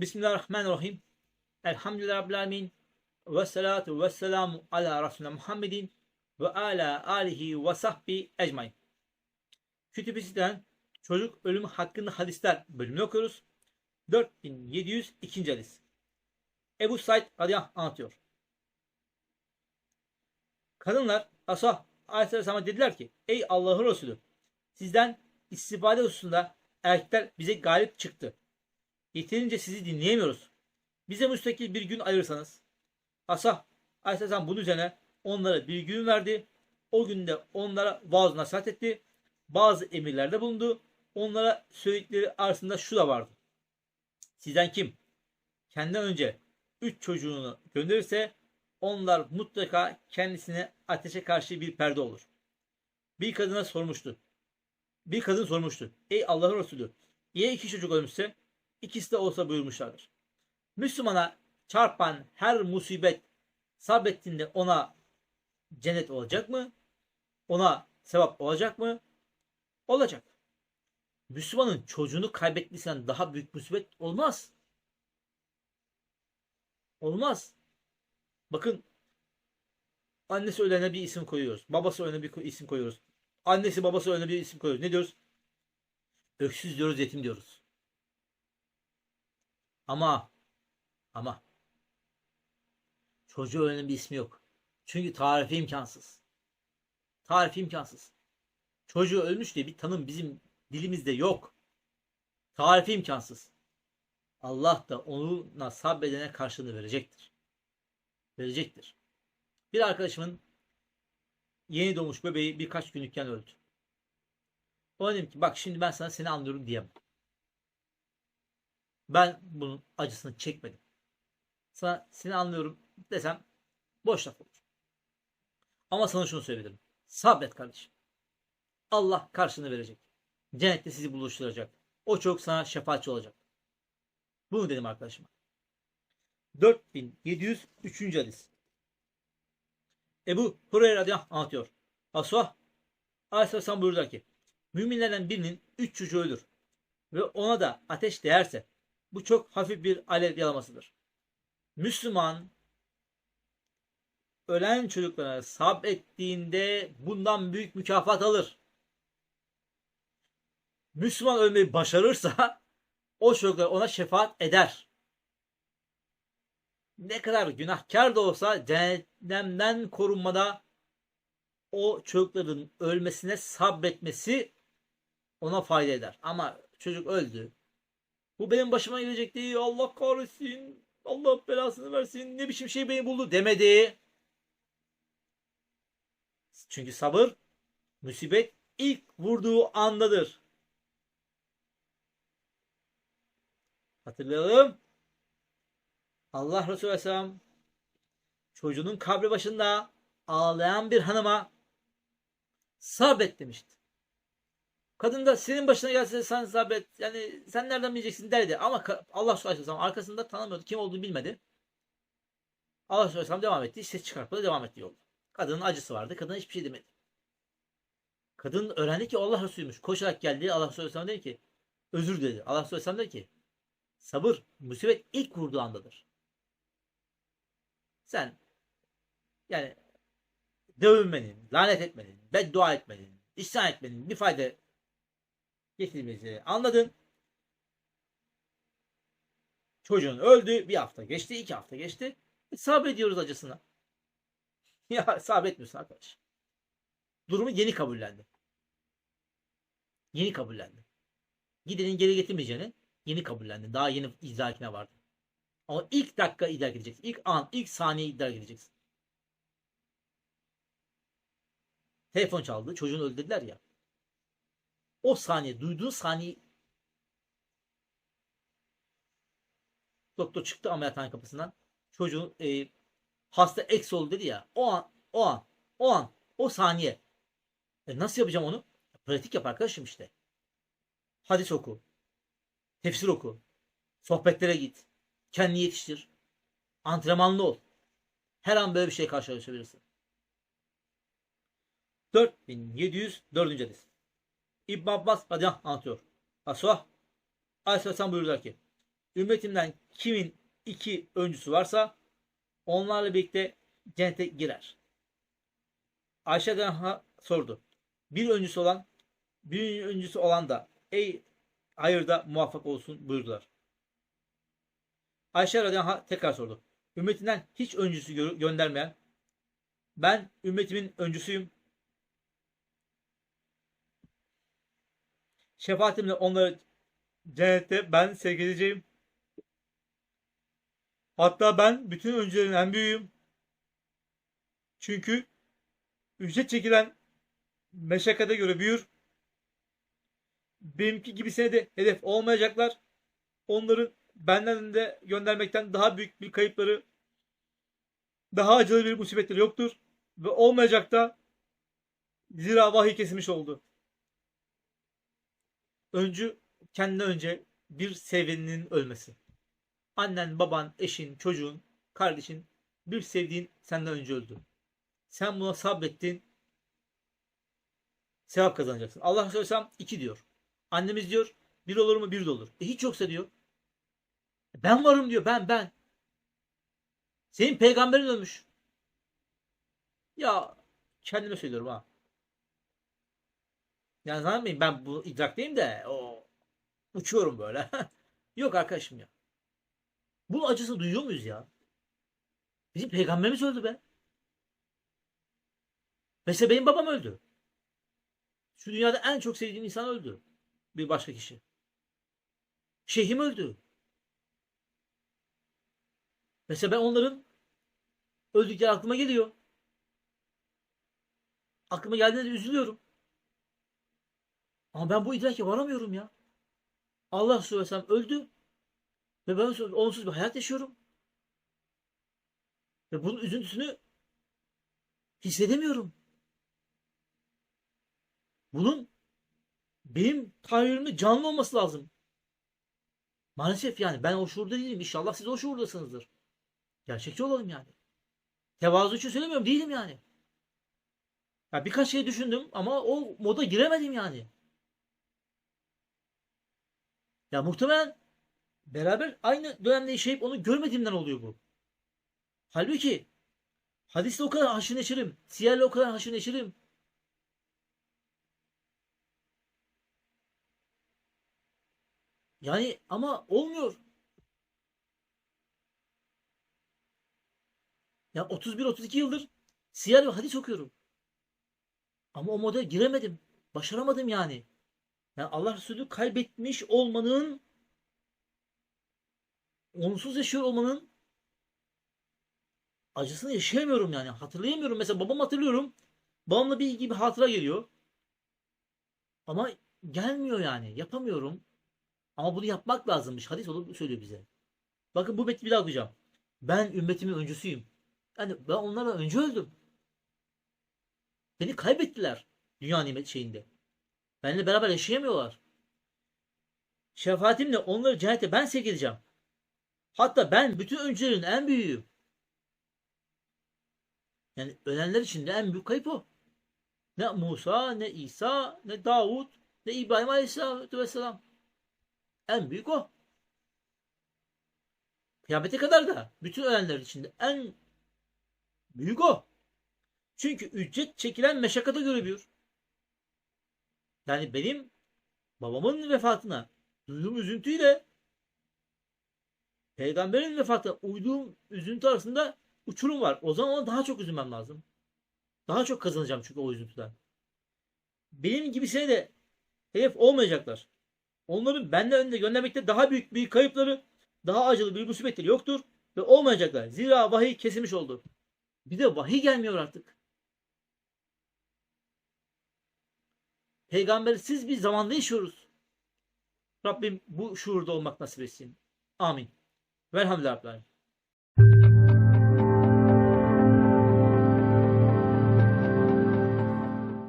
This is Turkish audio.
Bismillahirrahmanirrahim. Elhamdülillahi Rabbil Alemin. Ve salatu ve selamu ala Resulüne Muhammedin ve ala alihi ve sahbi ecmain. Kütüphesi'den çocuk ölümü hakkında hadisler bölümünü okuyoruz. 4702. hadis. Ebu Said radıyallahu anlatıyor. Kadınlar Asah Aleyhisselam'a dediler ki Ey Allah'ın Resulü sizden istifade hususunda erkekler bize galip çıktı. Yeterince sizi dinleyemiyoruz. Bize müstakil bir gün ayırsanız. Asah Aleyhisselam bunun üzerine onlara bir gün verdi. O günde onlara vaaz nasihat etti. Bazı emirlerde bulundu. Onlara söyledikleri arasında şu da vardı. Sizden kim kendinden önce üç çocuğunu gönderirse onlar mutlaka kendisine ateşe karşı bir perde olur. Bir kadına sormuştu. Bir kadın sormuştu. Ey Allah'ın Resulü ya iki çocuk ölmüşse ikisi de olsa buyurmuşlardır. Müslümana çarpan her musibet sabrettiğinde ona cennet olacak mı? Ona sevap olacak mı? Olacak. Müslümanın çocuğunu kaybetmesinden daha büyük musibet olmaz. Olmaz. Bakın annesi ölene bir isim koyuyoruz. Babası ölene bir isim koyuyoruz. Annesi babası ölene bir isim koyuyoruz. Ne diyoruz? Öksüz diyoruz, yetim diyoruz. Ama ama çocuğu ölen bir ismi yok. Çünkü tarifi imkansız. Tarifi imkansız. Çocuğu ölmüş diye bir tanım bizim dilimizde yok. Tarifi imkansız. Allah da onunla sabredene karşılığını verecektir. Verecektir. Bir arkadaşımın yeni doğmuş bebeği birkaç günlükken öldü. Ona dedim ki bak şimdi ben sana seni anlıyorum diyemem. Ben bunun acısını çekmedim. Sana seni anlıyorum desem boş laf olur. Ama sana şunu söyleyebilirim. Sabret kardeşim. Allah karşını verecek. Cennette sizi buluşturacak. O çok sana şefaatçi olacak. Bunu dedim arkadaşıma. 4703. hadis. Ebu Hureyre radıyallahu anh anlatıyor. Asuh Aleyhisselam buyurdu ki Müminlerden birinin üç çocuğu ölür ve ona da ateş değerse bu çok hafif bir alev yalamasıdır. Müslüman ölen çocuklara sabrettiğinde bundan büyük mükafat alır. Müslüman ölmeyi başarırsa o çocuklar ona şefaat eder. Ne kadar günahkar da olsa cehennemden korunmada o çocukların ölmesine sabretmesi ona fayda eder. Ama çocuk öldü. Bu benim başıma gelecek değil. Allah kahretsin. Allah belasını versin. Ne biçim şey beni buldu demedi. Çünkü sabır musibet ilk vurduğu andadır. Hatırlayalım. Allah Resulü Aleyhisselam çocuğunun kabri başında ağlayan bir hanıma sabret demişti. Kadın da senin başına gelse sen sabret. Yani sen nereden bileceksin derdi. Ama Allah Resulü Aleyhisselam arkasında tanımıyordu. Kim olduğunu bilmedi. Allah Aleyhisselam devam etti. Ses çıkartmadı devam etti yolda. Kadının acısı vardı. Kadın hiçbir şey demedi. Kadın öğrendi ki Allah Resulüymüş. Koşarak geldi. Allah Aleyhisselam dedi ki özür dedi. Allah Aleyhisselam dedi ki sabır musibet ilk vurduğu andadır. Sen yani dövünmenin, lanet etmenin, beddua etmenin, isyan etmenin bir fayda getirmeyeceğini anladın. Çocuğun öldü. Bir hafta geçti, iki hafta geçti. E, sabrediyoruz acısına. Ya sabretmiyorsun arkadaş. Durumu yeni kabullendi. Yeni kabullendi. Gidenin geri getirmeyeceğini yeni kabullendi. Daha yeni idrakine vardı. Ama ilk dakika idrak edeceksin. İlk an, ilk saniye idrak edeceksin. Telefon çaldı. Çocuğunu öldürdüler ya. O saniye, duyduğu saniye doktor çıktı ameliyathane kapısından. Çocuğun e, hasta eks oldu dedi ya. O an, o an, o an, o saniye. E nasıl yapacağım onu? Pratik yap arkadaşım işte. Hadis oku. Tefsir oku. Sohbetlere git. Kendini yetiştir. Antrenmanlı ol. Her an böyle bir şey karşılaşabilirsin. 4704. hadis. İbn Abbas radıyallahu anh anlatıyor. Asuh Aleyhisselam buyurdular ki ümmetimden kimin iki öncüsü varsa onlarla birlikte cennete girer. Ayşe Ganha sordu. Bir öncüsü olan bir öncüsü olan da ey hayırda muvaffak olsun buyurdular. Ayşe radıyallahu tekrar sordu. Ümmetinden hiç öncüsü gö- göndermeyen ben ümmetimin öncüsüyüm. Şefaatimle onları cennette ben sevk. Hatta ben bütün öncülerin en büyüğüm. Çünkü ücret çekilen meşakkate göre büyür. Benimki gibisine de hedef olmayacaklar. Onların benden de göndermekten daha büyük bir kayıpları, daha acılı bir musibetleri yoktur. Ve olmayacak da zira vahiy kesilmiş oldu. Öncü kendine önce bir sevdiğinin ölmesi. Annen, baban, eşin, çocuğun, kardeşin, bir sevdiğin senden önce öldü. Sen buna sabrettin. Sevap kazanacaksın. Allah söylesem iki diyor. Annemiz diyor bir olur mu bir de olur. E hiç yoksa diyor. Ben varım diyor ben ben. Senin peygamberin ölmüş. Ya kendime söylüyorum ha. Yani zannetmeyin ben bu idrakteyim de o uçuyorum böyle. Yok arkadaşım ya. Bu acısını duyuyor muyuz ya? Bizim peygamberimiz öldü be. Mesela benim babam öldü. Şu dünyada en çok sevdiğim insan öldü. Bir başka kişi. Şeyhim öldü. Mesela ben onların öldükleri aklıma geliyor. Aklıma geldiğinde de üzülüyorum. Ama ben bu idrake varamıyorum ya. Allah söylesem öldü. Ve ben onsuz bir hayat yaşıyorum. Ve bunun üzüntüsünü hissedemiyorum. Bunun benim tahayyülümde canlı olması lazım. Maalesef yani ben o şuurda değilim. İnşallah siz o şuurdasınızdır. Gerçekçi olalım yani. Tevazu için söylemiyorum. Değilim yani. Ya birkaç şey düşündüm ama o moda giremedim yani. Ya muhtemelen beraber aynı dönemde yaşayıp onu görmediğimden oluyor bu. Halbuki hadiste o kadar haşır neşirim. Siyerle o kadar haşır neşirim. Yani ama olmuyor. Ya 31-32 yıldır siyer ve hadis okuyorum. Ama o model giremedim. Başaramadım yani. Yani Allah Resulü kaybetmiş olmanın onsuz yaşıyor olmanın acısını yaşayamıyorum yani. Hatırlayamıyorum. Mesela babam hatırlıyorum. Babamla bir gibi hatıra geliyor. Ama gelmiyor yani. Yapamıyorum. Ama bunu yapmak lazımmış. Hadis olup söylüyor bize. Bakın bu metni bir daha okuyacağım. Ben ümmetimin öncüsüyüm. Yani ben onlardan önce öldüm. Beni kaybettiler dünya nimet şeyinde. Benimle beraber yaşayamıyorlar. Şefaatimle onları cennete ben sevk. Hatta ben bütün öncülerin en büyüğüyüm. Yani ölenler için de en büyük kayıp o. Ne Musa, ne İsa, ne Davut, ne İbrahim Aleyhisselatü Vesselam. En büyük o. Kıyamete kadar da bütün ölenler içinde en büyük o. Çünkü ücret çekilen meşakkata göre. Yani benim babamın vefatına duyduğum üzüntüyle peygamberin vefatına uyduğum üzüntü arasında uçurum var. O zaman ona daha çok üzülmem lazım. Daha çok kazanacağım çünkü o üzüntüden. Benim gibisine de hedef olmayacaklar. Onların benden önünde göndermekte daha büyük bir kayıpları, daha acılı bir musibetleri yoktur ve olmayacaklar. Zira vahiy kesilmiş oldu. Bir de vahiy gelmiyor artık. Peygambersiz bir zamanda yaşıyoruz. Rabbim bu şuurda olmak nasip etsin. Amin. Velhamdülillah.